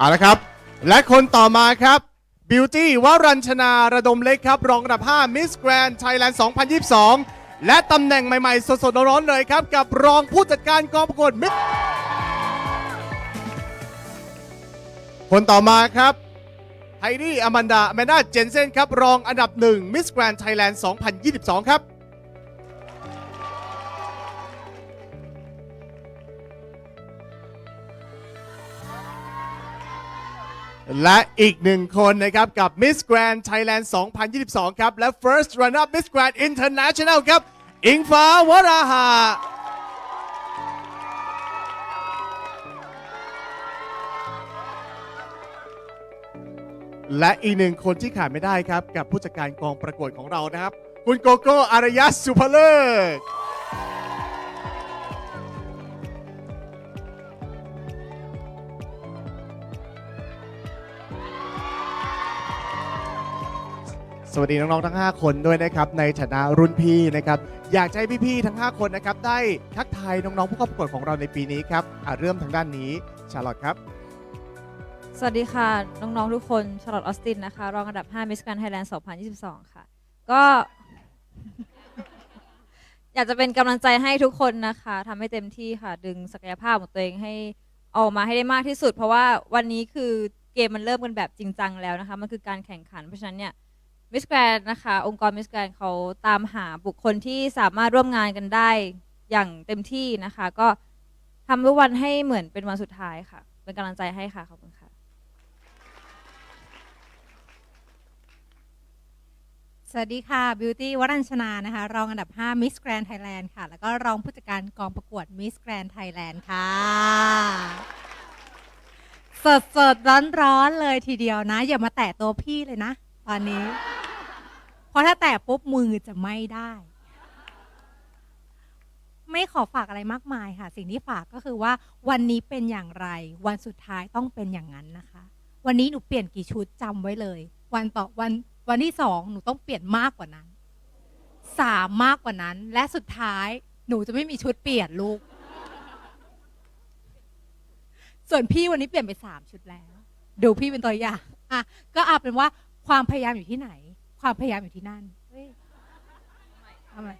เอาละครับ และคนต่อมาครับ Beauty วรัญชนาระดมเล็กครับ รองอันดับ 5 Miss Grand Thailand 2022 และตำแหน่งใหม่ๆ สดๆร้อนๆเลยครับ กับรองผู้จัดการกองประกวด Miss คนต่อมาครับไฮดี้อแมนดาแมนดาเจนเซนครับ รองอันดับ 1 Miss Grand Thailand 2022 ครับ และอีกหนึ่งคนนะครับ กับ Miss Grand Thailand 2022 ครับ และ First Runner Up Miss Grand International ครับ อิงฟ้าวราหาและอีกหนึ่งคนที่ขาดไม่ได้ครับ กับผู้จัดการกองประกวดของเรานะครับ คุณโกโก้อารยะสุภเลิก สวัสดีน้องๆทั้ง 5 คนด้วยนะครับในฐานะรุ่นพี่นะครับอยากให้พี่ๆทั้ง 5 คนนะครับได้ทักทายน้องๆผู้เข้าประกวดของเราในปีนี้ครับอะเริ่มทางด้านนี้ชาลอตครับ สวัสดีค่ะ น้องๆทุกคนชาร์ลอตออสตินนะคะ รองอันดับ5 Miss Grand Thailand 2022 ค่ะ ก็ อยากจะเป็นกำลังใจให้ทุกคนนะคะทำให้เต็มที่ค่ะ ดึงศักยภาพของตัวเองให้ออกมาให้ได้มากที่สุด เพราะว่าวันนี้คือเกมมันเริ่มกันแบบจริงจังแล้วนะคะ มันคือการแข่งขันเพราะฉะนั้นเนี่ย มิสแกรนนะคะ องค์กรมิสแกรนเขาตามหาบุคคลที่สามารถร่วมงานกันได้อย่างเต็มที่นะคะ ก็ทำทุกวันให้เหมือนเป็นวันสุดท้ายค่ะ เป็นกำลังใจให้ค่ะ ขอบคุณค่ะ สวัสดีค่ะ Beauty วรัญชนานะคะ รองอันดับ 5 Miss Grand Thailand ค่ะ แล้วก็รองผู้จัดการกองประกวด Miss Grand Thailand ค่ะสดสดร้อนร้อนเลยทีเดียวนะ อย่ามาแตะตัวพี่เลยนะ ตอนนี้ เพราะถ้าแตะปุ๊บมือจะไม่ได้ ไม่ขอฝากอะไรมากมายค่ะ สิ่งที่ฝากก็คือว่าวันนี้เป็นอย่างไร วันสุดท้ายต้องเป็นอย่างนั้นนะคะ วันนี้หนูเปลี่ยนกี่ชุดจำไว้เลย วันต่อวันวันที่สองหนูต้องเปลี่ยนมากกว่านั้นสามมากกว่านั้น และสุดท้ายหนูจะไม่มีชุดเปลี่ยนลูก ส่วนพี่วันนี้เปลี่ยนไปสามชุดแล้ว ดูพี่เป็นตัวอย่างอะก็เอาเป็นว่าความพยายามอยู่ที่ไหน ความพยายามอยู่ที่นั่นเฮ้ยทำไม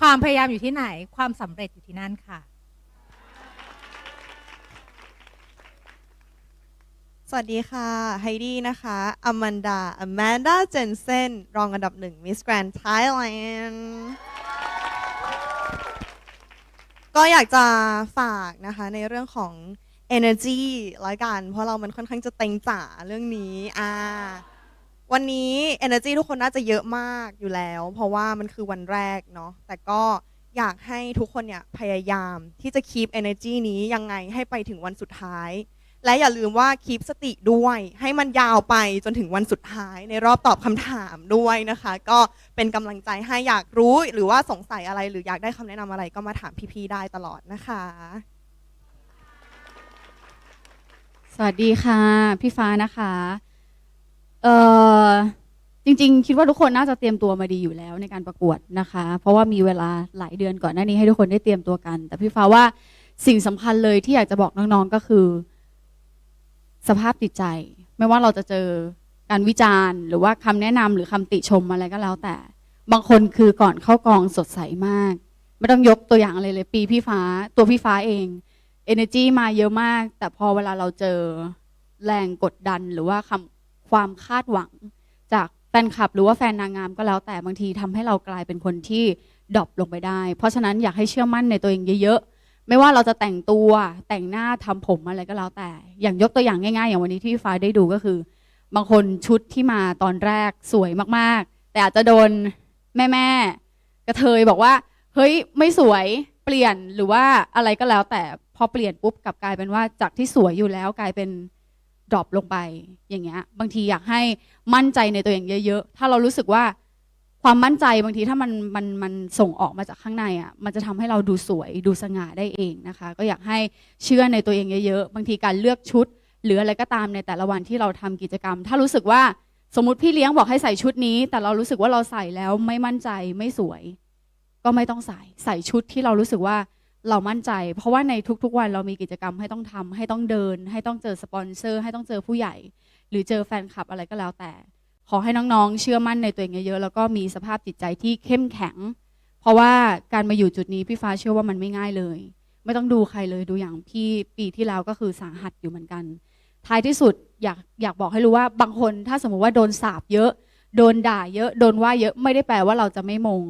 ความพยายามอยู่ที่ไหน ความสำเร็จอยู่ที่นั่นค่ะ สวัสดีค่ะ ไฮดี้นะคะอแมนดาอแมนดาเจนเซนรองอันดับหนึ่งมิสแกรน d ไทยแลนด์ก็อยากจะฝากนะคะในเรื่องของ energy ละกัน เพราะเรามันค่อนข้างจะเต็งจ๋าเรื่องนี้อ่า วันนี้ energy ทุกคนน่าจะเยอะมากอยู่แล้ว เพราะว่ามันคือวันแรกเนาะแต่ก็อยากให้ทุกคนเนี่ยพยายามที่จะ keep energy นี้ยังไงให้ไปถึงวันสุดท้าย และอย่าลืมว่าคีปสติด้วย ให้มันยาวไปจนถึงวันสุดท้ายในรอบตอบคำถามด้วยนะคะ ก็เป็นกำลังใจให้อยากรู้หรือว่าสงสัยอะไรหรืออยากได้คำแนะนำอะไรก็มาถามพี่ๆได้ตลอดนะคะ สวัสดีค่ะ พี่ฟ้านะคะ เอ่อจริง ๆ คิดว่าทุกคนน่าจะเตรียมตัวมาดีอยู่แล้วในการประกวดนะคะ เพราะว่ามีเวลาหลายเดือนก่อนหน้านี้ให้ทุกคนได้เตรียมตัวกัน แต่พี่ฟ้าว่าสิ่งสำคัญเลยที่อยากจะบอกน้องๆก็คือ สภาพจิตใจ ไม่ว่าเราจะเจอการวิจารณ์ หรือว่าคำแนะนำหรือคำติชมอะไรก็แล้วแต่ บางคนคือก่อนเข้ากองสดใสมาก ไม่ต้องยกตัวอย่างอะไรเลยปีพี่ฟ้าตัวพี่ฟ้าเอง energy มาเยอะมาก แต่พอเวลาเราเจอแรงกดดันหรือว่าคำ ความคาดหวัง จากแฟนคลับหรือว่าแฟนนางงามก็แล้วแต่บางทีทำให้เรากลายเป็นคนที่ดรอปลงไปได้ เพราะฉะนั้นอยากให้เชื่อมั่นในตัวเองเยอะๆ ไม่ว่าเราจะแต่งตัวแต่งหน้าทำผมอะไรก็แล้วแต่ อย่างยกตัวอย่างง่ายๆ อย่างวันนี้ที่พี่ฟ้าได้ดูก็คือ บางคนชุดที่มาตอนแรกสวยมากๆ แต่อาจจะโดนแม่ๆกระเทยบอกว่าเฮ้ยไม่สวยเปลี่ยนหรือว่าอะไรก็แล้วแต่พอเปลี่ยนปุ๊บกลับกลายเป็นว่าจากที่สวยอยู่แล้วกลายเป็น ดรอปลงไปอย่างเงี้ยบางทีอยากให้มั่นใจในตัวเองเยอะ ๆ ถ้าเรารู้สึกว่าความมั่นใจบางทีถ้ามันมันมันส่งออกมาจากข้างในอะมันจะทำให้เราดูสวยดูสง่าได้เองนะคะ ก็อยากให้เชื่อในตัวเองเยอะๆบางทีการเลือกชุด หรืออะไรก็ตามในแต่ละวันที่เราทำกิจกรรม ถ้ารู้สึกว่าสมมติพี่เลี้ยงบอกให้ใส่ชุดนี้ แต่เรารู้สึกว่าเราใส่แล้วไม่มั่นใจไม่สวย ก็ไม่ต้องใส่ใส่ชุดที่เรารู้สึกว่า เรามั่นใจ เพราะว่าในทุกๆวันเรามีกิจกรรมให้ต้องทำให้ต้องเดิน ให้ต้องเจอสปอนเซอร์ ให้ต้องเจอผู้ใหญ่ หรือเจอแฟนคลับอะไรก็แล้วแต่ ขอให้น้องๆ เชื่อมั่นในตัวเองเยอะๆแล้วก็มีสภาพจิตใจที่เข้มแข็ง เพราะว่าการมาอยู่จุดนี้พี่ฟ้าเชื่อว่ามันไม่ง่ายเลย ไม่ต้องดูใครเลยดูอย่างพี่ปีที่แล้วก็คือสาหัสอยู่เหมือนกัน ท้ายที่สุดอยากอยากบอกให้รู้ว่าบางคนถ้าสมมุติว่าโดนสาบเยอะ โดนด่าเยอะ โดนว่าเยอะไม่ได้แปลว่าเราจะไม่มง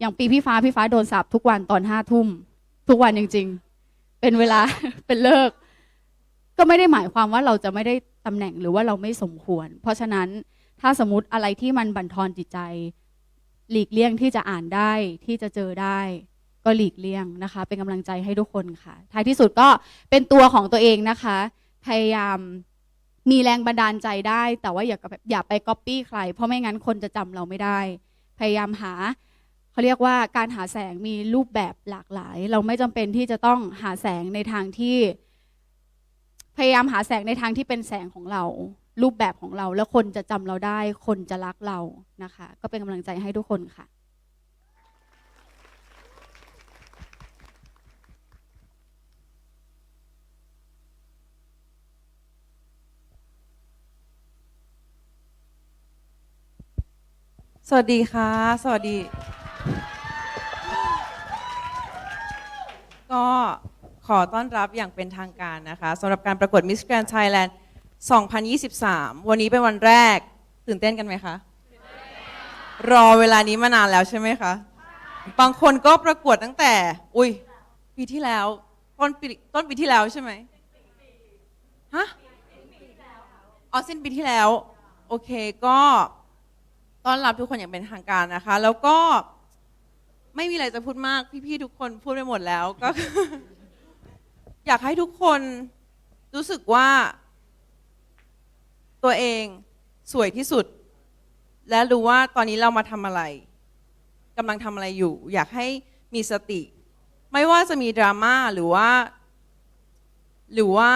อย่างปีพี่ฟ้าพี่ฟ้าโดนสาบทุกวันตอนห้าทุ่ม ทุกวันจริง ๆ เป็นเวลา เป็นเลิก ก็ไม่ได้หมายความว่าเราจะไม่ได้ตำแหน่งหรือว่าเราไม่สมควร เพราะฉะนั้นถ้าสมมติอะไรที่มันบั่นทอนจิตใจ หลีกเลี่ยงที่จะอ่านได้ที่จะเจอได้ ก็หลีกเลี่ยงนะคะ เป็นกำลังใจให้ทุกคนค่ะ ท้ายที่สุดก็เป็นตัวของตัวเองนะคะ พยายามมีแรงบันดาลใจได้ แต่ว่าอย่าอย่าไปก๊อปปี้ใคร เพราะไม่งั้นคนจะจำเราไม่ได้ พยายามหา เขาเรียกว่าการหาแสงมีรูปแบบหลากหลาย เราไม่จำเป็นที่จะต้องหาแสงในทางที่ พยายามหาแสงในทางที่เป็นแสงของเรา รูปแบบของเรา แล้วคนจะจำเราได้ คนจะรักเรานะคะ ก็เป็นกำลังใจให้ทุกคนค่ะ สวัสดีค่ะ สวัสดี ก็ขอต้อนรับอย่างเป็นทางการนะคะสำหรับการประกวด Miss Grand Thailand 2023 วันนี้เป็นวันแรก ตื่นเต้นกันไหมคะ รอเวลานี้มานานแล้วใช่ไหมคะ บางคนก็ประกวดตั้งแต่ อุ้ยปีที่แล้ว ต้นปีต้นปีที่แล้วใช่ไหมฮะอ๋อสิ้นปีที่แล้ว โอเคก็ต้อนรับทุกคนอย่างเป็นทางการนะคะ แล้วก็ ไม่มีอะไรจะพูดมาก พี่ๆทุกคนพูดไปหมดแล้วก็อยากให้ทุกคนรู้สึกว่า ตัวเองสวยที่สุด และรู้ว่าตอนนี้เรามาทำอะไรกำลังทำอะไรอยู่ อยากให้มีสติ ไม่ว่าจะมีดราม่าหรือว่า หรือว่า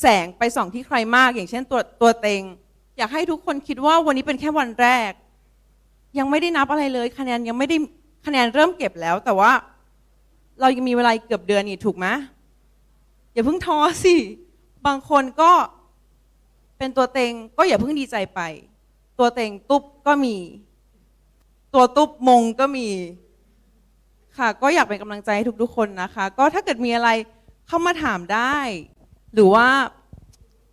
แสงไปส่องที่ใครมาก อย่างเช่นตัวตัวเต็ง อยากให้ทุกคนคิดว่าวันนี้เป็นแค่วันแรก ยังไม่ได้นับอะไรเลย คะแนนยังไม่ได้ คะแนนเริ่มเก็บแล้ว แต่ว่า เรายังมีเวลาเกือบเดือนนี่ถูกไหมอย่าเพิ่งท้อสิ บางคนก็เป็นตัวเต็งก็อย่าเพิ่งดีใจไป ตัวเต็งตุ๊บก็มี ตัวตุ๊บมงก็มี ค่ะ ก็อยากเป็นกำลังใจให้ทุกๆคนนะคะ ก็ถ้าเกิดมีอะไรเข้ามาถามได้ หรือว่า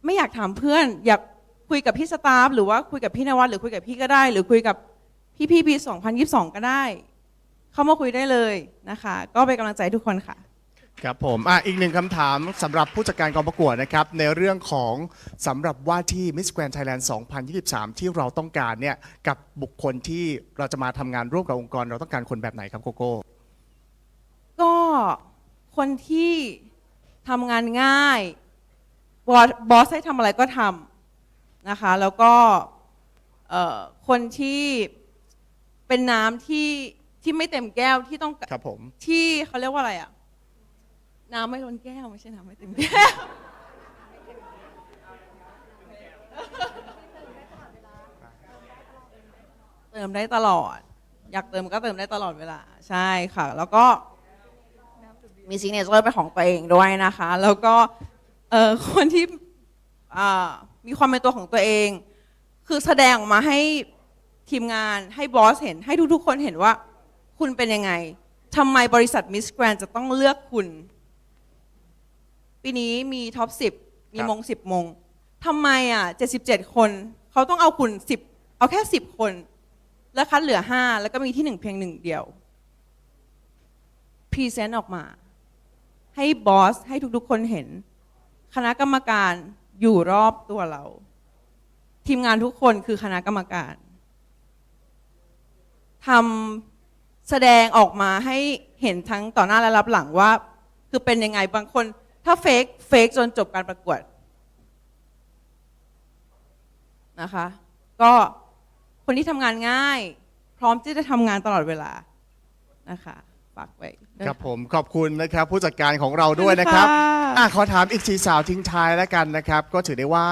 ไม่อยากถามเพื่อน อยากคุยกับพี่สตาฟหรือว่าคุยกับพี่นวัดหรือคุยกับพี่ก็ได้ หรือคุยกับพี่พี่ปี2022ก็ได้ เข้ามาคุยได้เลยนะคะ ก็เป็นกำลังใจให้ทุกคนค่ะ ครับผมอะอีกหนึ่งคำถามสำหรับผู้จัดการกองประกวดนะครับ ในเรื่องของสำหรับว่าที่ Miss Grand Thailand 2023 ที่เราต้องการเนี่ยกับบุคคลที่เราจะมาทำงานร่วมกับองค์กร เราต้องการคนแบบไหนครับโกโก้ ก็คนที่ทำงานง่าย บอสบอสให้ทำอะไรก็ทำนะคะ แล้วก็เอ่อคนที่เป็นน้ำที่ ที่ไม่เต็มแก้วที่ต้องครับผม ที่เขาเรียกว่าอะไรอะน้ำไม่ล้นแก้วไม่ใช่น้ำไม่เต็มแก้ว เติมได้ตลอด อยากเติมก็เติมได้ตลอดเวลา ใช่ค่ะ แล้วก็มีซิกเนเจอร์เป็นของตัวเองด้วยนะคะ แล้วก็เอ่อคนที่อ่ามีความเป็นตัวของตัวเอง คือแสดงออกมาให้ทีมงานให้บอสเห็นให้ทุกๆคนเห็นว่า คุณเป็นยังไงทำไมบริษัทมิสแกรนจะต้องเลือกคุณ ปีนี้มีท็อป 10 มีครับมง 10 มงทำไมอะ 77 คน เขาต้องเอาคุณ 10 เอาแค่ 10 คน แล้วคัดเหลือ 5 แล้วก็มีที่หนึ่งเพียงหนึ่งเดียวพรีเซนต์ออกมา ให้บอส ให้ทุกๆ คนเห็น คณะกรรมการอยู่รอบตัวเรา ทีมงานทุกคนคือคณะกรรมการทำ แสดงออกมาให้เห็นทั้งต่อหน้าและรับหลังว่า คือเป็นยังไงบางคน ถ้าเฟกเฟกจนจบการประกวดนะคะ ก็คนที่ทำงานง่าย พร้อมที่จะทำงานตลอดเวลานะคะฝากไว้ด้วยครับผมขอบคุณนะครับ ผู้จัดการของเราด้วยนะครับขอบคุณค่ะอะขอถามอีกสีสาวทิ้งท้ายแล้วกันนะครับ ก็ถือได้ว่า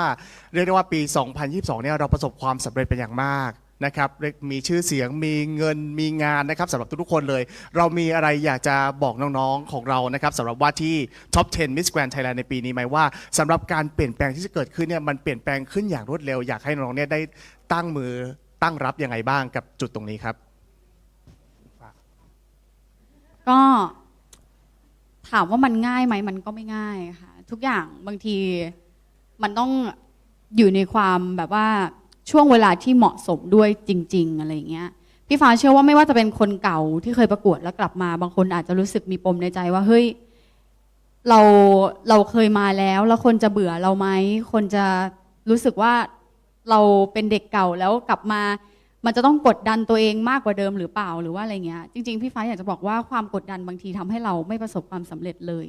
เรียกได้ว่าปี 2022 เนี่ยเราประสบความสำเร็จเป็นอย่างมาก นะครับมีชื่อเสียงมีเงินมีงานนะครับสำหรับทุกๆคนเลย เรามีอะไรอยากจะบอกน้องๆของเรานะครับสำหรับว่าที่ Top 10 Miss Grand Thailand ในปีนี้ไหมว่าสำหรับการเปลี่ยนแปลงที่จะเกิดขึ้นเนี่ยมันเปลี่ยนแปลงขึ้นอย่างรวดเร็วอยากให้น้องๆเนี่ยได้ตั้งมือตั้งรับยังไงบ้างกับจุดตรงนี้ครับ ก็ถามว่ามันง่ายไหมมันก็ไม่ง่ายค่ะ ทุกอย่างบางทีมันต้องอยู่ในความแบบว่า ช่วงเวลาที่เหมาะสมด้วยจริง ๆ อะไรอย่างเงี้ยพี่ฟ้าเชื่อว่าไม่ว่าจะเป็นคนเก่าที่เคยประกวดแล้วกลับมา บางคนอาจจะรู้สึกมีปมในใจว่าเฮ้ยเราเราเคยมาแล้ว แล้วคนจะเบื่อเราไหมคนจะรู้สึกว่าเราเป็นเด็กเก่าแล้วกลับมา มันจะต้องกดดันตัวเองมากกว่าเดิมหรือเปล่าหรือว่าอะไรเงี้ยจริงๆพี่ฟ้าอยากจะบอกว่าความกดดันบางทีทำให้เราไม่ประสบความสำเร็จเลย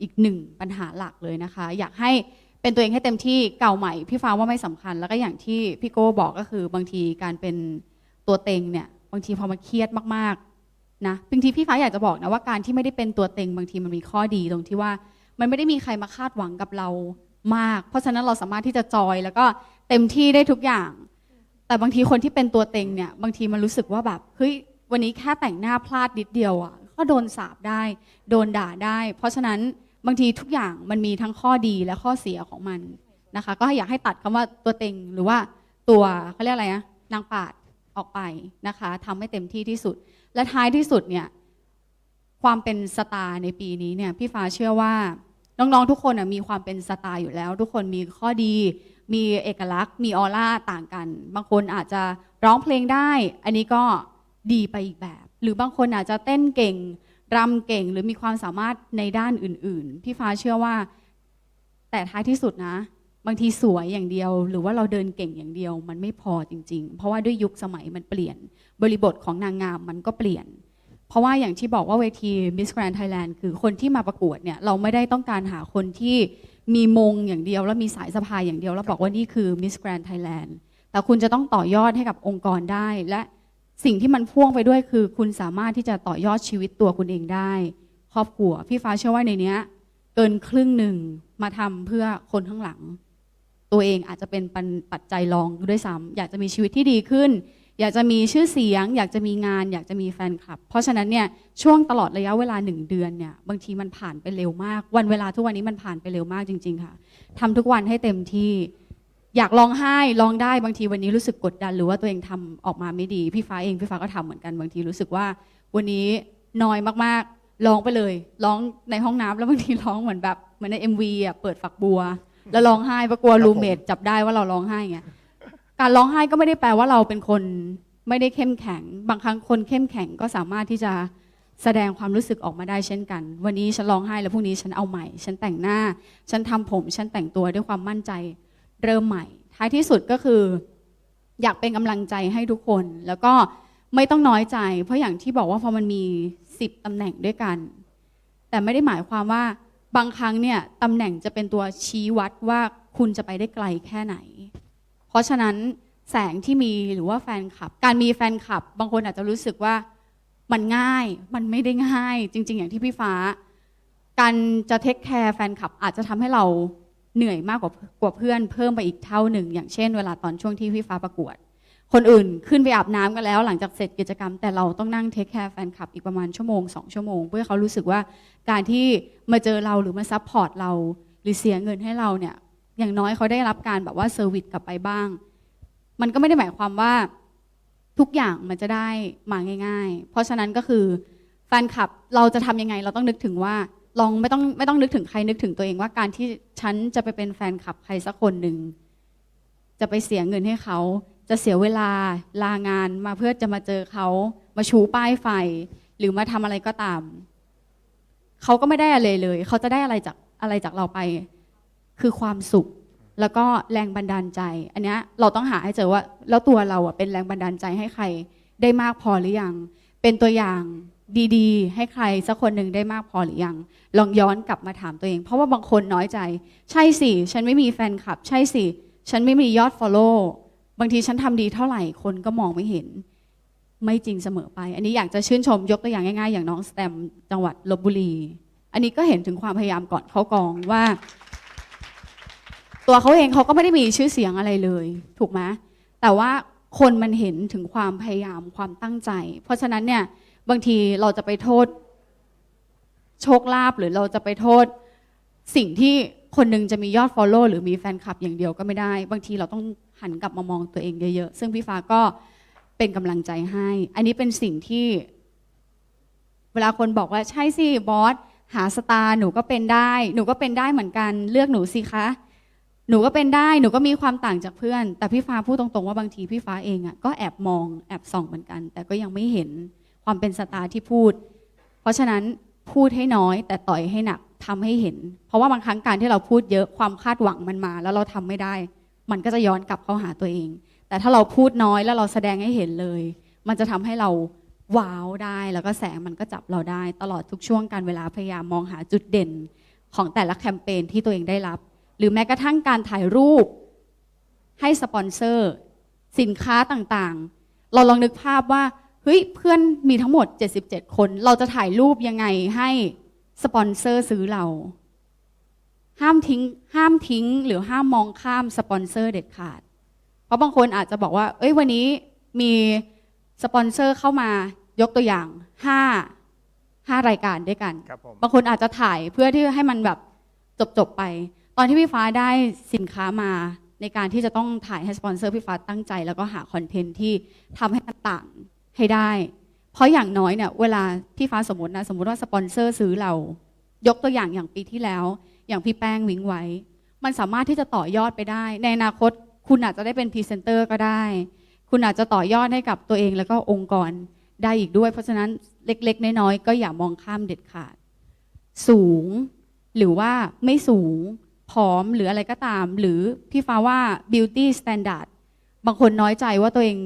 อีกหนึ่งปัญหาหลักเลยนะคะ อยากให้ เป็นตัวเองให้เต็มที่เก่าใหม่พี่ฟ้าว่าไม่สำคัญ แล้วก็อย่างที่พี่โก้บอกก็คือบางทีการเป็นตัวเต็งเนี่ยบางทีพอมาเครียดมากๆนะบางทีพี่ฟ้าอยากจะบอกนะว่าการที่ไม่ได้เป็นตัวเต็งบางทีมันมีข้อดีตรงที่ว่า มันไม่ได้มีใครมาคาดหวังกับเรามาก เพราะฉะนั้นเราสามารถที่จะจอย แล้วก็เต็มที่ได้ทุกอย่าง แต่บางทีคนที่เป็นตัวเต็งเนี่ยบางทีมันรู้สึกว่าแบบเฮ้ยวันนี้แค่แต่งหน้าพลาดนิดเดียวอะก็โดนสาบได้ โดนด่าได้ เพราะฉะนั้น บางทีทุกอย่างมันมีทั้งข้อดีและข้อเสียของมันนะคะ ก็อยากให้ตัดคำว่าตัวเต็งหรือว่าตัวเขาเรียกอะไรนะนางปาดออกไปนะคะทำให้เต็มที่ที่สุด และท้ายที่สุดเนี่ยความเป็นสตาร์ในปีนี้เนี่ยพี่ฟ้าเชื่อว่าน้องๆทุกคนมีความเป็นสตาร์อยู่แล้ว ทุกคนมีข้อดี มีเอกลักษณ์ มีออร่าต่างกัน บางคนอาจจะร้องเพลงได้ อันนี้ก็ดีไปอีกแบบ หรือบางคนอาจจะเต้นเก่ง รำเก่งหรือมีความสามารถในด้านอื่น ๆ พี่ฟ้าเชื่อว่า แต่ท้ายที่สุดนะ บางทีสวยอย่างเดียว หรือว่าเราเดินเก่งอย่างเดียว มันไม่พอจริง ๆ เพราะว่าด้วยยุคสมัยมันเปลี่ยน บริบทของนางงามมันก็เปลี่ยน เพราะว่าอย่างที่บอกว่าเวที Miss Grand Thailand คือคนที่มาประกวดเนี่ยเราไม่ได้ต้องการหาคนที่มีมงอย่างเดียว แล้วมีสายสะพายอย่างเดียว แล้วบอกว่านี่คือ Miss Grand Thailand แต่คุณจะต้องต่อยอดให้กับองค์กรได้และ สิ่งที่มันพ่วงไปด้วยคือ คุณสามารถที่จะต่อยอดชีวิตตัวคุณเองได้ ครอบครัวพี่ฟ้าเชื่อว่าในเนี้ย เกินครึ่งหนึ่งมาทำเพื่อคนข้างหลัง ตัวเองอาจจะเป็นปันปัจจัยรองด้วยซ้ำอยากจะมีชีวิตที่ดีขึ้น อยากจะมีชื่อเสียง อยากจะมีงาน อยากจะมีแฟนคลับ เพราะฉะนั้นเนี่ยช่วงตลอดระยะเวลาหนึ่งเดือนเนี่ยบางทีมันผ่านไปเร็วมาก วันเวลาทุกวันนี้มันผ่านไปเร็วมากจริง ๆ ค่ะทำทุกวันให้เต็มที่ อยากร้องไห้ร้องได้บางทีวันนี้รู้สึกกดดัน หรือว่าตัวเองทำออกมาไม่ดี พี่ฟ้าเองพี่ฟ้าก็ทำเหมือนกันบางทีรู้สึกว่า วันนี้น้อยมากๆร้องไปเลยร้องในห้องน้ำแล้วบางทีร้องเหมือนแบบเหมือนใน MV อะเปิดฝักบัว แล้วร้องไห้เพราะกลัวครับผมรูเมทจับได้ว่าเราร้องไห้ไงการร้องไห้ก็ไม่ได้แปลว่าเราเป็นคนไม่ได้เข้มแข็ง บางครั้งคนเข้มแข็งก็สามารถที่จะแสดงความรู้สึกออกมาได้เช่นกัน วันนี้ฉันร้องไห้แล้วพรุ่งนี้ฉันเอาใหม่ ฉันแต่งหน้า ฉันทำผม ฉันแต่งตัวด้วยความมั่นใจ เริ่มใหม่ ท้ายที่สุดก็คือ อยากเป็นกำลังใจให้ทุกคน แล้วก็ไม่ต้องน้อยใจ เพราะอย่างที่บอกว่าพอมันมีสิบตำแหน่งด้วยกัน แต่ไม่ได้หมายความว่าบางครั้งเนี่ยตำแหน่งจะเป็นตัวชี้วัดว่าคุณจะไปได้ไกลแค่ไหน เพราะฉะนั้นแสงที่มีหรือว่าแฟนคลับ การมีแฟนคลับ บางคนอาจจะรู้สึกว่ามันง่าย มันไม่ได้ง่าย จริง ๆ อย่างที่พี่ฟ้า การจะเทคแคร์แฟนคลับอาจจะทำให้เรา เหนื่อยมากกว่ากว่าเพื่อนเพิ่มไปอีกเท่าหนึ่ง อย่างเช่นเวลาตอนช่วงที่พี่ฟ้าประกวด คนอื่นขึ้นไปอาบน้ำกันแล้ว หลังจากเสร็จกิจกรรม แต่เราต้องนั่งเทคแคร์แฟนคลับอีกประมาณชั่วโมงสองชั่วโมง เพื่อเขารู้สึกว่าการที่มาเจอเราหรือมาซัพพอร์ตเรา หรือเสียเงินให้เราเนี่ยอย่างน้อยเขาได้รับการแบบว่าเซอร์วิสกลับไปบ้าง มันก็ไม่ได้หมายความว่าทุกอย่างมันจะได้มาง่าย ๆ เพราะฉะนั้นก็คือแฟนคลับเราจะทำยังไงเราต้องนึกถึงว่า ลองไม่ต้องไม่ต้องนึกถึงใครนึกถึงตัวเองว่าการที่ฉันจะไปเป็นแฟนคลับใครสักคนหนึ่งจะไปเสียเงินให้เขาจะเสียเวลาลางานมาเพื่อจะมาเจอเขามาชูป้ายไฟ หรือมาทำอะไรก็ตาม เขาก็ไม่ได้อะไรเลย เขาจะได้อะไรจากอะไรจากเราไป คือความสุข แล้วก็แรงบันดาลใจ อันนี้เราต้องหาให้เจอว่า แล้วตัวเราอะเป็นแรงบันดาลใจให้ใคร ได้มากพอหรือยังเป็นตัวอย่างดีๆ ให้ใครสักคนหนึ่งได้มากพอหรือยัง ลองย้อนกลับมาถามตัวเอง เพราะว่าบางคนน้อยใจ ใช่สิ ฉันไม่มีแฟนคลับ ใช่สิ ฉันไม่มียอด Follow บางทีฉันทำดีเท่าไหร่คนก็มองไม่เห็น ไม่จริงเสมอไป อันนี้อยากจะชื่นชมยกตัวอย่างง่ายๆ อย่างน้องสแตมจังหวัดลบบุรี อันนี้ก็เห็นถึงความพยายามก่อนเข้ากองว่า ตัวเขาเองเขาก็ไม่ได้มีชื่อเสียงอะไรเลย ถูกไหมแต่ว่าคนมันเห็นถึงความพยายามความตั้งใจ เพราะฉะนั้นเนี่ย บางทีเราจะไปโทษ โชคลาภหรือเราจะไปโทษ สิ่งที่คนหนึงจะมียอด Follow หรือมีแฟนคลับอย่างเดียวก็ไม่ได้ บางทีเราต้องหันกลับมามองตัวเองเยอะๆ ซึ่งพี่ฟ้าก็เป็นกำลังใจให้ อันนี้เป็นสิ่งที่ เวลาคนบอกว่าใช่สิบอสหาสตาร์หนูก็เป็นได้ หนูก็เป็นได้เหมือนกัน เลือกหนูสิคะ หนูก็เป็นได้หนูก็มีความต่างจากเพื่อน แต่พี่ฟ้าพูดตรงๆว่าบางทีพี่ฟ้าเองอะก็แอบมองแอบส่องเหมือนกัน แต่ก็ยังไม่เห็น ความเป็นสตาร์ที่พูด เพราะฉะนั้นพูดให้น้อยแต่ต่อยให้หนักทำให้เห็น เพราะว่าบางครั้งการที่เราพูดเยอะความคาดหวังมันมา แล้วเราทำไม่ได้ มันก็จะย้อนกลับเข้าหาตัวเอง แต่ถ้าเราพูดน้อยแล้วเราแสดงให้เห็นเลย มันจะทำให้เราว้าวได้แล้วก็แสงมันก็จับเราได้ ตลอดทุกช่วงการเวลาพยายามมองหาจุดเด่นของแต่ละแคมเปญที่ตัวเองได้รับ หรือแม้กระทั่งการถ่ายรูป ให้สปอนเซอร์ สินค้าต่างๆ เราลองนึกภาพว่า เฮ้ยเพื่อนมีทั้งหมด 77 คน เราจะถ่ายรูปยังไงให้สปอนเซอร์ซื้อเรา ห้ามทิ้งห้ามทิ้งหรือห้ามมองข้ามสปอนเซอร์เด็ดขาด เพราะบางคนอาจจะบอกว่า เอ้ยวันนี้มีสปอนเซอร์เข้ามายกตัวอย่าง 5 5 รายการด้วยกัน ครับผมบางคนอาจจะถ่ายเพื่อที่ให้มันแบบจบๆไป ตอนที่พี่ฟ้าได้สินค้ามาในการที่จะต้องถ่ายให้สปอนเซอร์พี่ฟ้าตั้งใจ แล้วก็หาคอนเทนต์ที่ทำให้มันต่าง ให้ได้ เพราะอย่างน้อยเนี่ยเวลาพี่ฟ้าสมมตินะสมมติว่าสปอนเซอร์ซื้อเรา ยกตัวอย่างอย่างปีที่แล้ว อย่างพี่แป้งวิงไว้ มันสามารถที่จะต่อยอดไปได้ ในอนาคตคุณอาจจะได้เป็นพรีเซนเตอร์ก็ได้ คุณอาจจะต่อยอดให้กับตัวเองแล้วก็องค์กรได้อีกด้วย เพราะฉะนั้นเล็กๆ น้อยๆก็อย่ามองข้ามเด็ดขาด สูงหรือว่าไม่สูงผอมหรืออะไรก็ตาม หรือพี่ฟ้าว่า beauty standard บางคนน้อยใจว่าตัวเอง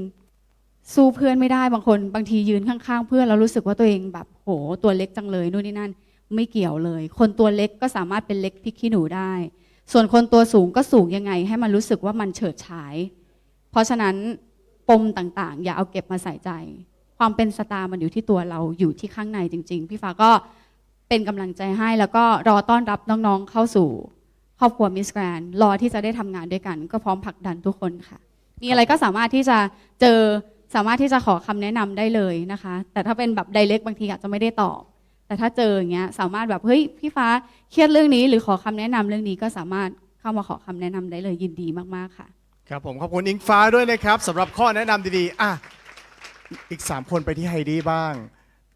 สู้เพื่อนไม่ได้บางคนบางทียืนข้างๆ เพื่อนแล้วรู้สึกว่าตัวเองแบบโหตัวเล็กจังเลยนู่นนี่นั่น ไม่เกี่ยวเลย คนตัวเล็กก็สามารถเป็นเล็กพริกขี้หนูได้ ส่วนคนตัวสูงก็สูงยังไง ให้มันรู้สึกว่ามันเฉิดฉาย เพราะฉะนั้นปมต่างๆ อย่าเอาเก็บมาใส่ใจ ความเป็นสตาร์มันอยู่ที่ตัวเราอยู่ที่ข้างในจริง ๆ พี่ฟ้าก็เป็นกำลังใจให้แล้วก็รอต้อนรับน้องๆเข้าสู่ ครอบครัวมิสแกรนรอที่จะได้ทำงานด้วยกัน ก็พร้อมผลักดันทุกคนค่ะ มีอะไรก็สามารถที่จะเจอ สามารถที่จะขอคำแนะนำได้เลยนะคะ แต่ถ้าเป็นแบบไดเรกบางทีอาจจะไม่ได้ตอบ แต่ถ้าเจออย่างเงี้ยสามารถแบบเฮ้ยพี่ฟ้าเครียดเรื่องนี้ หรือขอคำแนะนำเรื่องนี้ก็สามารถเข้ามาขอคำแนะนำได้เลยยินดีมากๆค่ะครับผมขอบคุณอิงฟ้าด้วยนะครับสำหรับข้อแนะนำดีๆอะอีก 3 คนไปที่ไฮดี้บ้าง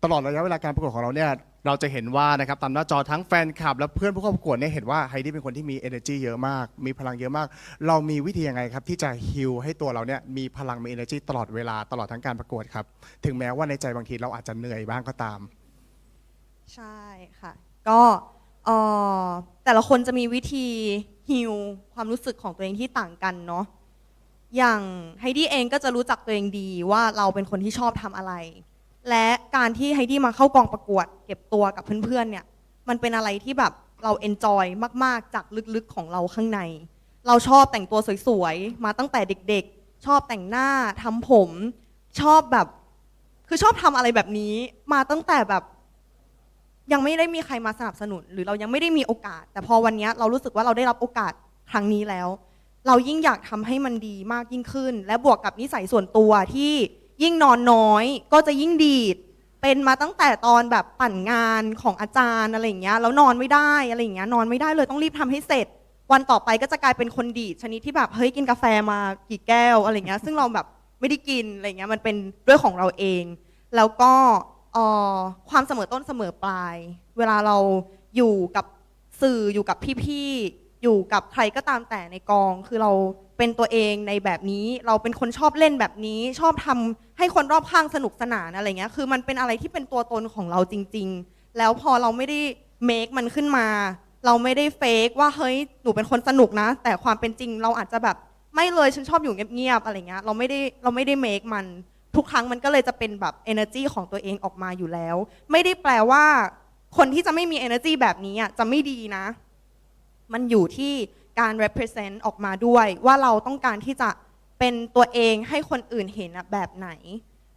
ตลอดระยะเวลาการประกวดของเราเนี่ย เราจะเห็นว่านะครับตามหน้าจอทั้งแฟนคลับ และเพื่อนผู้เข้าประกวดเนี่ยเห็นว่าไฮดี้เป็นคนที่มี energy เยอะมาก มีพลังเยอะมาก เรามีวิธียังไงครับที่จะฮิลให้ตัวเราเนี่ยมีพลังมี energy ตลอดเวลาตลอดทั้งการประกวดครับ ถึงแม้ว่าในใจบางทีเราอาจจะเหนื่อยบ้างก็ตาม ใช่ค่ะ ก็เอ่อแต่ละคนจะมีวิธีฮิลความรู้สึกของตัวเองที่ต่างกันเนาะอย่างไฮดี้เองก็จะรู้จักตัวเองดีว่าเราเป็นคนที่ชอบทำอะไร และการที่ไฮดี้มาเข้ากองประกวด เก็บตัวกับเพื่อนๆเนี่ยมันเป็นอะไรที่แบบเราเอนจอยมากๆ จากลึกๆของเราข้างใน เราชอบแต่งตัวสวยๆ มาตั้งแต่เด็กๆ ชอบแต่งหน้าทำผม ชอบแบบ คือชอบทำอะไรแบบนี้ มาตั้งแต่แบบ ยังไม่ได้มีใครมาสนับสนุน หรือเรายังไม่ได้มีโอกาส แต่พอวันนี้เรารู้สึกว่าเราได้รับโอกาสครั้งนี้แล้ว เรายิ่งอยากทำให้มันดีมากยิ่งขึ้น และบวกกับนิสัยส่วนตัวที่ ยิ่งนอนน้อยก็จะยิ่งดีด เป็นมาตั้งแต่ตอนแบบปั่นงานของอาจารย์อะไรอย่างเงี้ยแล้วนอนไม่ได้อะไรอย่างเงี้ยนอนไม่ได้เลยต้องรีบทำให้เสร็จ วันต่อไปก็จะกลายเป็นคนดีดชนิดที่แบบเฮ้ยกินกาแฟมากี่แก้วอะไรเงี้ยซึ่งเราแบบไม่ได้กินอะไรเงี้ยมันเป็นด้วยของเราเอง แล้วก็เอ่อความเสมอต้นเสมอปลาย เวลาเราอยู่กับสื่ออยู่กับพี่ๆอยู่กับใครก็ตามแต่ในกอง คือเรา เป็นตัวเองในแบบนี้ เราเป็นคนชอบเล่นแบบนี้ ชอบทำให้คนรอบข้างสนุกสนานอะไรเงี้ย คือมันเป็นอะไรที่เป็นตัวตนของเราจริง ๆ แล้วพอเราไม่ได้เมคมันขึ้นมา เราไม่ได้เฟกว่าเฮ้ยหนูเป็นคนสนุกนะ แต่ความเป็นจริงเราอาจจะแบบไม่เลยฉันชอบอยู่เงียบๆอะไรเงี้ยเราไม่ได้เราไม่ได้เมคมันทุกครั้งมันก็เลยจะเป็นแบบ energy ของตัวเองออกมาอยู่แล้ว ไม่ได้แปลว่า คนที่จะไม่มี energy แบบนี้อะจะไม่ดีนะ มันอยู่ที่ การ represent ออกมาด้วย ว่าเราต้องการที่จะเป็นตัวเองให้คนอื่นเห็นแบบไหน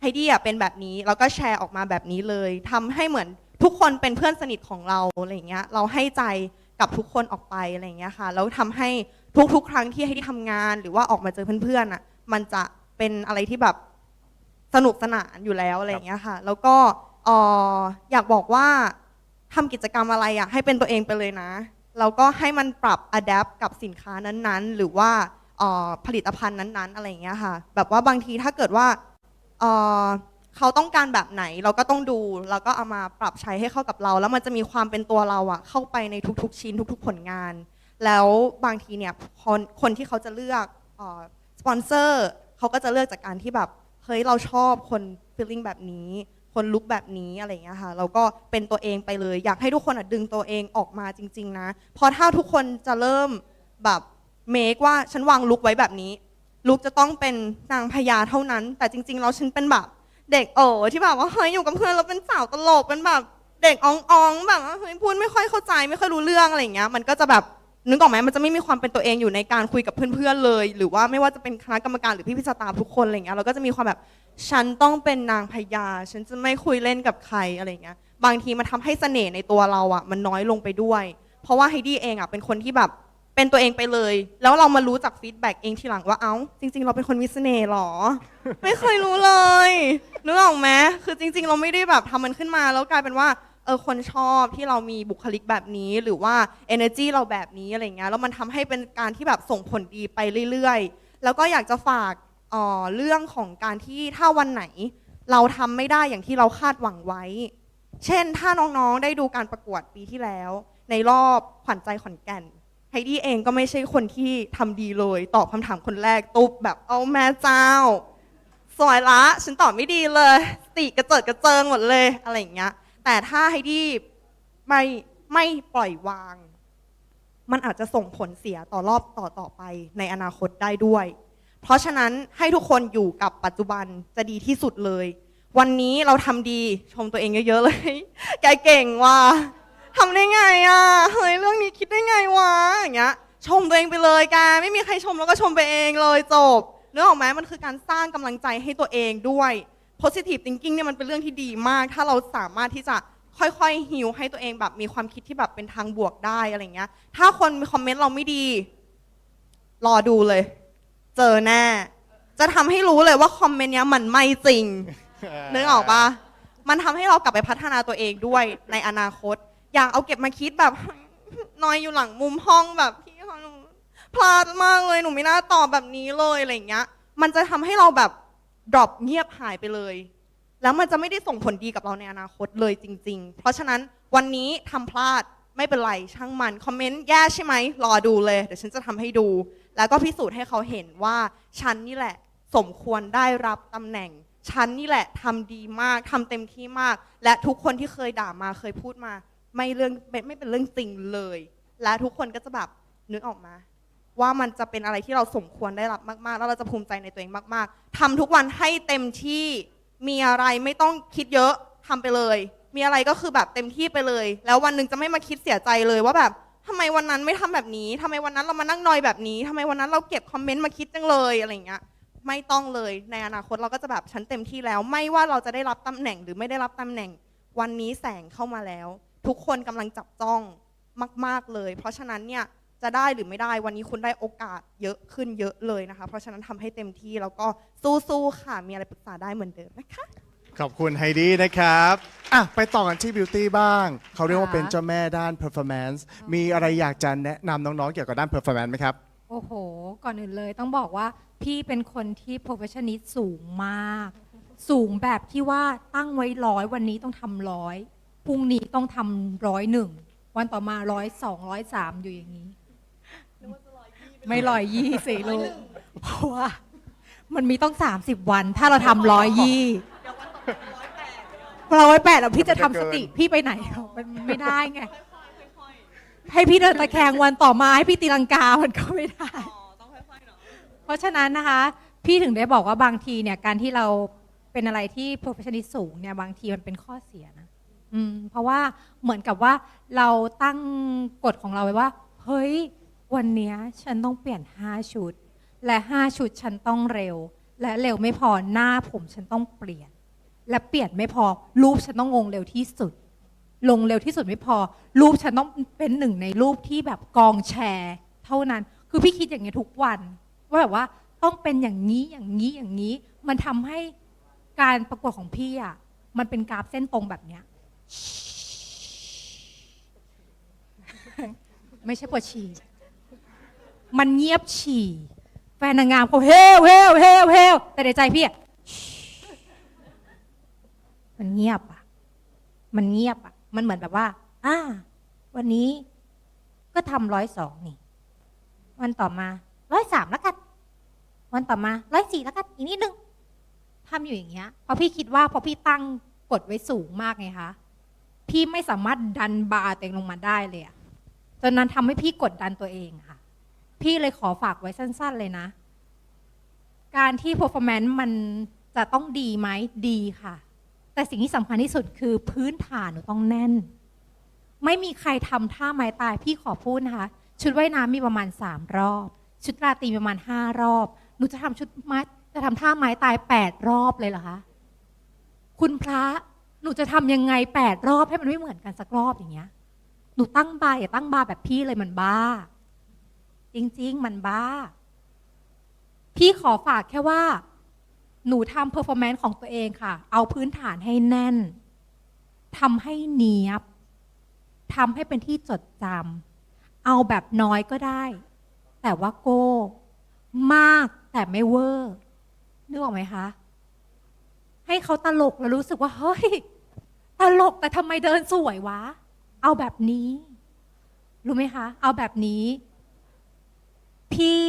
ไฮดี้อะเป็นแบบนี้แล้วก็แชร์ออกมาแบบนี้เลยทำให้เหมือนทุกคนเป็นเพื่อนสนิทของเราอะไรเงี้ย เราให้ใจกับทุกคนออกไปอะไรเงี้ยค่ะแล้วทำให้ทุกๆ ครั้งที่ไฮดี้ทำงาน หรือว่าออกมาเจอเพื่อนๆอะมันจะเป็นอะไรที่แบบสนุกสนานอยู่แล้วอะไรเงี้ยค่ะ แล้วก็อออยากบอกว่าทำกิจกรรมอะไรอะให้เป็นตัวเองไปเลยนะ แล้วก็ให้มันปรับ adapt กับสินค้านั้นๆ หรือว่าผลิตภัณฑ์นั้นๆ อะไรอย่างเงี้ยค่ะ แบบว่าบางทีถ้าเกิดว่าเอ่อเขาต้องการแบบไหนเราก็ต้องดู แล้วก็เอามาปรับใช้ให้เข้ากับเรา แล้วมันจะมีความเป็นตัวเราอะเข้าไปในทุกๆ ชิ้นทุก ๆ ผลงาน แล้วบางทีเนี่ยคนคนที่เขาจะเลือกสปอนเซอร์เขาก็จะเลือกจากการที่แบบเฮ้ยเราชอบคนฟีลลิ่งแบบนี้ คนลุกแบบนี้อะไรอย่างเงี้ยค่ะเราก็เป็นตัวเองไปเลย อยากให้ทุกคนอะดึงตัวเองออกมาจริง ๆ นะเพราะถ้าทุกคนจะเริ่มแบบเมคว่าฉันวางลุกไว้แบบนี้ ลุกจะต้องเป็นนางพญาเท่านั้น แต่จริง ๆ แล้วฉันเป็นแบบเด็กเอ๋ที่แบบว่าเฮ้ยอยู่กับเพื่อนแล้วเป็นสาวตลกเป็นแบบเด็กอ่องๆแบบว่าเฮ้ยพูดไม่ค่อยเข้าใจไม่ค่อยรู้เรื่องอะไรอย่างเงี้ยมันก็จะแบบนึกออกไหมมันจะไม่มีความเป็นตัวเองอยู่ในการคุยกับเพื่อนๆเลย หรือว่าไม่ว่าจะเป็นคณะกรรมการหรือพี่พิสตาทุกคนอะไรเงี้ยเราก็จะมีความแบบ ฉันต้องเป็นนางพญาฉันจะไม่คุยเล่นกับใครอะไรเงี้ย บางทีมันทำให้เสน่ห์ในตัวเราอะมันน้อยลงไปด้วย เพราะว่าไฮดี้เองอะเป็นคนที่แบบเป็นตัวเองไปเลย แล้วเรามารู้จากฟีดแบ็กเองทีหลังว่าเอ้า จริง ๆ เราเป็นคนมีเสน่ห์หรอ ไม่เคยรู้เลยนึกออกไหมคือจริง ๆ เราไม่ได้แบบทำมันขึ้นมา แล้วกลายเป็นว่าเออคนชอบที่เรามีบุคลิกแบบนี้ หรือว่า energy เราแบบนี้อะไรเงี้ยแล้วมันทำให้เป็นการที่แบบส่งผลดีไปเรื่อย ๆ แล้วก็อยากจะฝาก เอ่อเรื่องของการที่ถ้าวันไหนเราทำไม่ได้อย่างที่เราคาดหวังไว้ เช่นถ้าน้องๆได้ดูการประกวดปีที่แล้ว ในรอบขวัญใจขอนแก่นไฮดี้เองก็ไม่ใช่คนที่ทำดีเลย ตอบคำถามคนแรกตุ๊บแบบเอาแม่เจ้า สวยละ ฉันตอบไม่ดีเลยสติกระเจิดกระเจิงหมดเลยอะไรอย่างเงี้ย แต่ถ้าไฮดี้ไม่ไม่ปล่อยวาง มันอาจจะส่งผลเสียต่อรอบต่อต่อไปในอนาคตได้ด้วย เพราะฉะนั้นให้ทุกคนอยู่กับปัจจุบันจะดีที่สุดเลย วันนี้เราทำดีชมตัวเองเยอะๆเลย แกเก่งว่ะทำได้ไงอะเฮ้ยเรื่องนี้คิดได้ไงวะอย่างเงี้ยชมตัวเองไปเลยแกไม่มีใครชมแล้วก็ชมไปเองเลยจบเรื่องออกไหมมันคือการสร้างกำลังใจให้ตัวเองด้วย positive thinking เนี่ยมันเป็นเรื่องที่ดีมาก ถ้าเราสามารถที่จะค่อยๆฮิวให้ตัวเองแบบมีความคิดที่แบบเป็นทางบวกได้อะไรเงี้ย ถ้าคนมีคอมเมนต์เราไม่ดี รอดูเลย เจอแน่ จะทำให้รู้เลยว่าคอมเมนต์เนี้ยมันไม่จริง นึกออกปะมันทำให้เรากลับไปพัฒนาตัวเองด้วยในอนาคต อยากเอาเก็บมาคิดแบบ นอยอยู่หลังมุมห้องแบบพี่คะหนูพลาดมากเลยหนูไม่น่าตอบแบบนี้เลยอะไรอย่างเงี้ย มันจะทำให้เราแบบดรอปเงียบหายไปเลย แล้วมันจะไม่ได้ส่งผลดีกับเราในอนาคตเลยจริง ๆ เพราะฉะนั้นวันนี้ทำพลาดไม่เป็นไรช่างมัน คอมเมนต์แย่ใช่ไหมรอดูเลย เดี๋ยวฉันจะทำให้ดู แล้วก็พิสูจน์ให้เขาเห็นว่าฉันนี่แหละสมควรได้รับตำแหน่ง ฉันนี่แหละทำดีมากทำเต็มที่มาก และทุกคนที่เคยด่ามาเคยพูดมา ไม่เรื่องไม่ไม่เป็นเรื่องจริงเลย และทุกคนก็จะแบบนึกออกมา ว่ามันจะเป็นอะไรที่เราสมควรได้รับมาก ๆ แล้วเราจะภูมิใจในตัวเองมาก ๆทำทุกวันให้เต็มที่มีอะไรไม่ต้องคิดเยอะทำไปเลย มีอะไรก็คือแบบเต็มที่ไปเลย แล้ววันหนึ่งจะไม่มาคิดเสียใจเลยว่าแบบ ทำไมวันนั้นไม่ทำแบบนี้ทำไมวันนั้นเรามานั่งนอยแบบนี้ทำไมวันนั้นเราเก็บคอมเมนต์มาคิดจังเลยอะไรอย่างเงี้ย ไม่ต้องเลย ในอนาคตเราก็จะแบบฉันเต็มที่แล้ว ไม่ว่าเราจะได้รับตำแหน่งหรือไม่ได้รับตำแหน่ง วันนี้แสงเข้ามาแล้ว ทุกคนกำลังจับจ้องมาก ๆเลย เพราะฉะนั้นเนี่ยจะได้หรือไม่ได้วันนี้คุณได้โอกาสเยอะขึ้นเยอะเลยนะคะ เพราะฉะนั้นทำให้เต็มที่แล้วก็สู้ๆค่ะมีอะไรปรึกษาได้เหมือนเดิมนะคะ ขอบคุณไฮดี้นะครับอะไปต่อกันที่บิวตี้บ้าง เขาเรียกว่าเป็นเจ้าแม่ด้าน performance มีอะไรอยากจะแนะนำน้องๆ เกี่ยวกับด้าน performance ไหมครับ โอ้โห ก่อนอื่นเลยต้องบอกว่าพี่เป็นคนที่ perfectionist สูงมาก สูงแบบที่ว่าตั้งไว้ร้อยวันนี้ต้องทำร้อยพรุ่งนี้ต้องทำร้อยหนึ่งวันต่อมาร้อยสองร้อยสามอยู่อย่างนี้ ไม่ร้อยยี่สิลูกเพราะว่า มันมีต้อง30วัน ถ้าเราทำร้อยยี่ ร้อยแปดแล้วพี่จะทำสติพี่ไปไหนมันไม่ได้ไง ให้พี่เดินตะแคงวันต่อมาให้พี่ตีลังกา มันก็ไม่ได้ เพราะฉะนั้นนะคะ พี่ถึงได้บอกว่าบางทีเนี่ย การที่เราเป็นอะไรที่ professional สูงเนี่ยบางทีมันเป็นข้อเสียนะอืมเพราะว่าเหมือนกับว่าเราตั้งกฎของเราไว้ว่า เฮ้ย วันเนี้ยฉันต้องเปลี่ยน 5 ชุด และ 5 ชุดฉันต้องเร็ว และเร็วไม่พอหน้าผมฉันต้องเปลี่ยน และเปลี่ยนไม่พอ รูปฉันต้องลงเร็วที่สุด ลงเร็วที่สุดไม่พอ รูปฉันต้องเป็นหนึ่งในรูปที่แบบกองแชร์ เท่านั้น คือพี่คิดอย่างเงี้ทุกวัน ว่าแบบว่าต้องเป็นอย่างนี้อย่างนี้อย่างนี้ มันทำให้การประกวดของพี่อะมันเป็นกราฟเส้นตรงแบบเนี้ยไม่ใช่ปวดฉี่ มันเงียบฉี่ แฟนนางงามเขาเฮลเฮลเฮลเฮลแต่ในใจพี่อะ มันเงียบอะ มันเงียบอะ มันเหมือนแบบว่า อ่า วันนี้ก็ทำร้อยสองนี่ วันต่อมาร้อยสามแล้วกัน วันต่อมาร้อยสี่แล้วกันอีกนิดนึงทำอยู่อย่างเงี้ยเพราะพี่คิดว่าพอพี่ตั้งกฎไว้สูงมากไงคะพี่ไม่สามารถดันบาร์ตัวเองลงมาได้เลยอะจนนั้นทำให้พี่กดดันตัวเองค่ะ พี่เลยขอฝากไว้สั้น ๆ เลยนะ การที่ performance มันจะต้องดีไหมดีค่ะ แต่สิ่งที่สำคัญที่สุดคือพื้นฐานหนูต้องแน่น ไม่มีใครทำท่าไม้ตายพี่ขอพูดนะคะ ชุดว่ายน้ำมีประมาณสามรอบ ชุดราตรีประมาณห้ารอบ หนูจะทำชุดไม้จะทำท่าไม้ตายแปดรอบเลยเหรอคะ คุณพระหนูจะทำยังไงแปดรอบให้มันไม่เหมือนกันสักรอบอย่างเงี้ย หนูตั้งบาร์อย่าตั้งบาร์แบบพี่เลยมันบ้า จริง ๆ มันบ้า พี่ขอฝากแค่ว่า หนูทำเพอร์ฟอร์แมนซ์ของตัวเองค่ะ เอาพื้นฐานให้แน่นทำให้เนียบทำให้เป็นที่จดจำเอาแบบน้อยก็ได้ แต่ว่าโก้ มากแต่ไม่เวอร์นึกออกไหมคะ ให้เขาตลกแล้วรู้สึกว่า เฮ้ย ตลกแต่ทำไมเดินสวยวะ เอาแบบนี้ รู้ไหมคะ เอาแบบนี้ พี่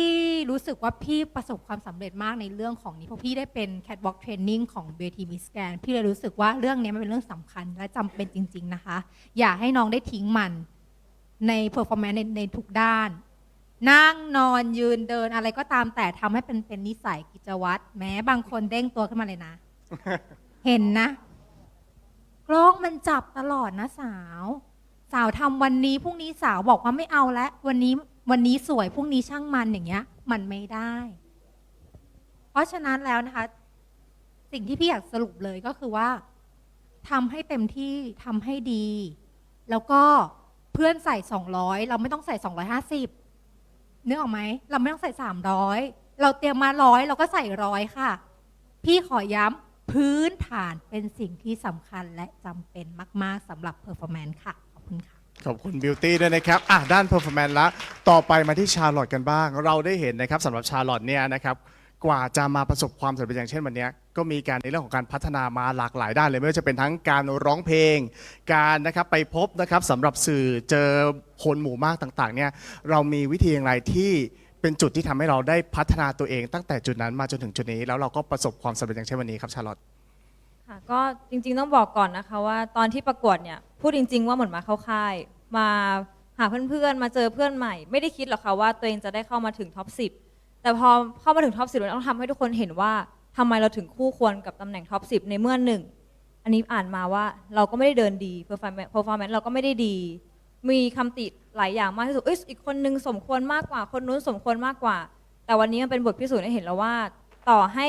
รู้สึกว่าพี่ประสบความสำเร็จมากในเรื่องของนี้ เพราะพี่ได้เป็น catwalk training ของเวทีมิสแกนพี่เลยรู้สึกว่าเรื่องนี้มันเป็นเรื่องสำคัญและจำเป็นจริง ๆนะคะ อย่าให้น้องได้ทิ้งมันใน performance ในในทุกด้าน นั่งนอนยืนเดินอะไรก็ตามแต่ทำให้เป็นเป็นนิสัยกิจวัตรแม้บางคนเด้งตัวขึ้นมาเลยนะ เห็นนะ กล้องมันจับตลอดนะสาว สาวทำวันนี้พรุ่งนี้สาวบอกว่าไม่เอาแล้ววันนี้ วันนี้สวยพรุ่งนี้ช่างมันอย่างเงี้ย มันไม่ได้ เพราะฉะนั้นแล้วนะคะ สิ่งที่พี่อยากสรุปเลยก็คือว่าทำให้เต็มที่ทำให้ดี แล้วก็เพื่อนใส่ 200 เราไม่ต้องใส่ 250นึกออกไหมเราไม่ต้องใส่ 300 เราเตรียมมาร้อยเราก็ใส่ร้อยค่ะ พี่ขอย้ำพื้นฐานเป็นสิ่งที่สำคัญและจำเป็นมาก ๆสำหรับเพอร์ฟอร์แมนซ์ค่ะ ขอบคุณค่ะ ขอบคุณบิวตี้ด้วยนะครับอะด้านเพอร์ฟอร์แมนซ์ละต่อไปมาที่ชาร์ลอตกันบ้าง เราได้เห็นนะครับสำหรับชาร์ลอตเนี่ยนะครับกว่าจะมาประสบความสำเร็จอย่างเช่นวันนี้ก็มีการในเรื่องของการพัฒนามาหลากหลายด้านเลยไม่ว่าจะเป็นทั้งการร้องเพลง การนะครับไปพบนะครับสำหรับสื่อเจอคนหมู่มากต่างๆเนี่ยเรามีวิธีอย่างไรที่เป็นจุดที่ทำให้เราได้พัฒนาตัวเอง ตั้งแต่จุดนั้นมาจนถึงจุดนี้ แล้วเราก็ประสบความสำเร็จอย่างเช่นวันนี้ครับชาร์ลอต ค่ะก็จริงๆต้องบอกก่อนนะคะว่าตอนที่ประกวดเนี่ยพูดจริง ๆ ว่าเหมือนมาเข้าค่าย มาหาเพื่อนๆ มาเจอเพื่อนใหม่ ไม่ได้คิดหรอกค่ะว่าตัวเองจะได้เข้ามาถึงท็อป10แต่พอเข้ามาถึงท็อป10เราต้องทำให้ทุกคนเห็นว่าทำไมเราถึงคู่ควรกับตำแหน่งท็อป10ในเมื่อหนึ่งอันนี้อ่านมาว่าเราก็ไม่ได้เดินดี performance performance เราก็ไม่ได้ดี มีคำติหลายอย่างมากที่สุดอีกคนนึงสมควรมากกว่า คนนู้นสมควรมากกว่า แต่วันนี้มันเป็นบทพิสูจน์ให้เห็นแล้วว่า ต่อให้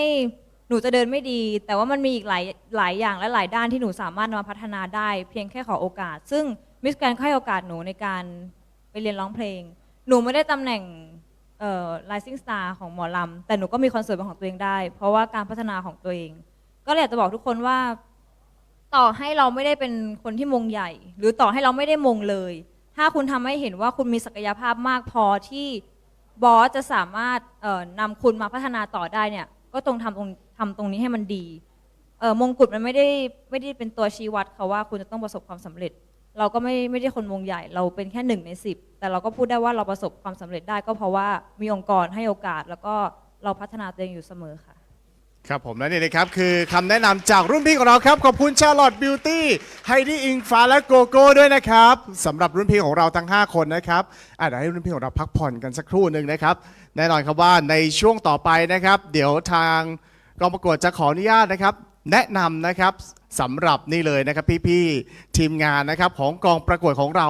หนูจะเดินไม่ดี แต่ว่ามันมีอีกหลายหลายอย่างและหลายด้านที่หนูสามารถนำมาพัฒนาได้ เพียงแค่ขอโอกาส ซึ่ง มิสแกรนให้โอกาสหนูในการไปเรียนร้องเพลง หนูไม่ได้ตำแหน่งเอ่อ rising star ของหมอลำ แต่หนูก็มีคอนเสิร์ตเป็นของตัวเองได้ เพราะว่าการพัฒนาของตัวเอง ก็เลยอยากจะบอกทุกคนว่า ต่อให้เราไม่ได้เป็นคนที่มงใหญ่ หรือต่อให้เราไม่ได้มงเลย ถ้าคุณทำให้เห็นว่าคุณมีศักยภาพมากพอที่บอสจะสามารถนำคุณมาพัฒนาต่อได้เนี่ย ก็ตรงทำตรงทำตรงนี้ให้มันดีมงกุฎมันไม่ได้ไม่ได้เป็นตัวชี้วัดค่ะว่าคุณจะต้องประสบความสำเร็จ เราก็ไม่ไม่ได้คนมงใหญ่ เราเป็นแค่หนึ่งในสิบแต่เราก็พูดได้ว่าเราประสบความสำเร็จได้ก็เพราะว่ามีองค์กรให้โอกาส แล้วก็เราพัฒนาตัวเองอยู่เสมอค่ะ ครับผมและนี่นะครับคือคำแนะนำจากรุ่นพี่ของเราครับ ขอบคุณชาร์ลอตบิวตี้ไฮดี้อิงฟ้าและโกโก้ด้วยนะครับสำหรับรุ่นพี่ของเราทั้ง 5 คนนะครับอะเดี๋ยวให้รุ่นพี่ของเราพักผ่อนกันสักครู่หนึ่งนะครับแน่นอนครับว่าในช่วงต่อไปนะครับ เดี๋ยวทางกองประกวดจะขออนุญาตนะครับ แนะนำนะครับสำหรับนี่เลยนะครับพี่ๆทีมงานนะครับของกองประกวดของเรา